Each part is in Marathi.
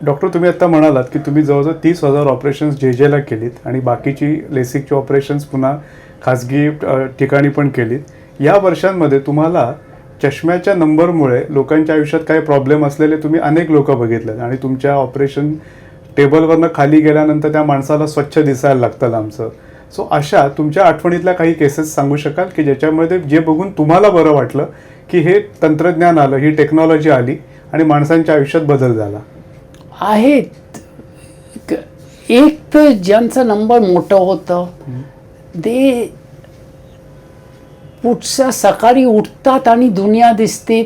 डॉक्टर तुम्ही आता म्हणालात की तुम्ही जवळजवळ तीस हजार ऑपरेशन्स जे जेला केलीत आणि बाकीची लेसिकची ऑपरेशन्स पुन्हा खाजगी ठिकाणी पण केलीत. या वर्षांमध्ये तुम्हाला चष्म्याच्या नंबरमुळे लोकांच्या आयुष्यात काही प्रॉब्लेम असलेले तुम्ही अनेक लोक बघितलेत आणि तुमच्या ऑपरेशन टेबलवरनं खाली गेल्यानंतर त्या माणसाला स्वच्छ दिसायला लागतं आमचं. सो अशा तुमच्या आठवणीतल्या काही केसेस सांगू शकाल की ज्याच्यामध्ये जे बघून तुम्हाला बरं वाटलं की हे तंत्रज्ञान आलं ही टेक्नॉलॉजी आली आणि माणसांच्या आयुष्यात बदल झाला? आहेत. एक तर ज्यांचं नंबर मोठं होतं ते पुढच्या सकाळी उठतात आणि दुनिया दिसते.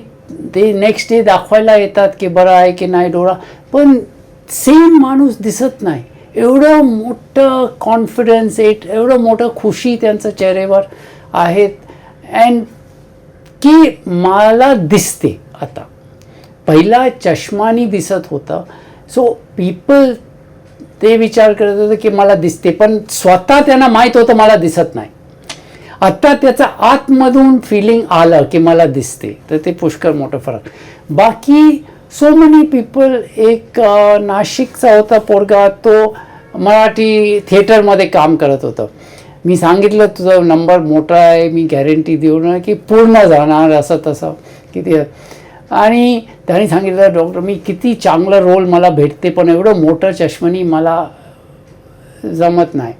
ते नेक्स्ट डे दाखवायला येतात की बरं आहे की नाही डोळा. पण सेम माणूस दिसत नाही. एवढं मोठं कॉन्फिडन्स एट एवढं मोठं खुशी त्यांच्या चेहऱ्यावर आहेत. अँड की मला दिसते आता. पहिला चष्मानी दिसत होतं. सो पीपल ते विचार करत होते की मला दिसते पण स्वतः त्यांना माहीत होतं मला दिसत नाही. आत्ता त्याचा आतमधून फिलिंग आलं की मला दिसते तर ते पुष्कळ मोठं फरक. बाकी सो मेनी पीपल एक नाशिकचा होता पोरगा तो मराठी थिएटरमध्ये काम करत होतं. मी सांगितलं तुझा नंबर मोठा आहे मी गॅरंटी देऊ ना की पूर्ण जाणार असं तसं किती आणि त्याने सांगितलं डॉक्टर मी किती चांगलं रोल मला भेटते पण एवढं मोठं चष्मनी मला जमत नाही.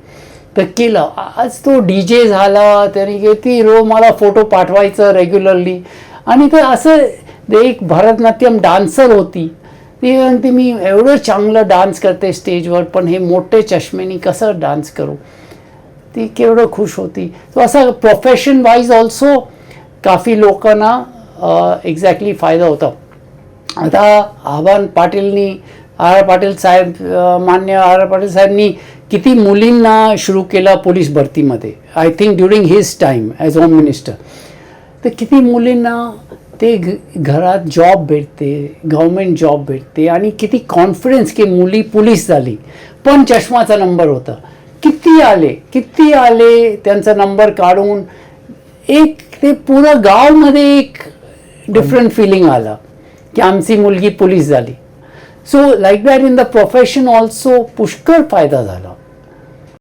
तर केलं. आज तो डी जे झाला त्याने किती रो मला फोटो पाठवायचं रेग्युलरली आणि ते असं एक भरतनाट्यम डान्सर होती. ती म्हणते मी एवढं चांगलं डान्स करते स्टेजवर पण हे मोठे चष्मेनी कसं डान्स करू? ती केवढं खुश होती. तो असं प्रोफेशन वाईज ऑल्सो काफी लोकांना एक्झॅक्टली फायदा होता. आता आव्हान पाटीलनी आर आर पाटील साहेब मान्य आर आर पाटील साहेबांनी किती मुलींना सुरू केला पोलीस भरतीमध्ये. I think during his time as home minister तर किती मुलींना ते घ घरात जॉब भेटते गव्हर्मेंट जॉब भेटते आणि किती कॉन्फिडन्स की मुली पोलीस झाली. पण चष्माचा नंबर होता. किती आले किती आले त्यांचा नंबर काढून एक ते पुरं गावमध्ये एक डिफरंट फिलिंग आलं की आमची मुलगी पोलीस झाली so like that in the profession also पुष्कळ फायदा झाला.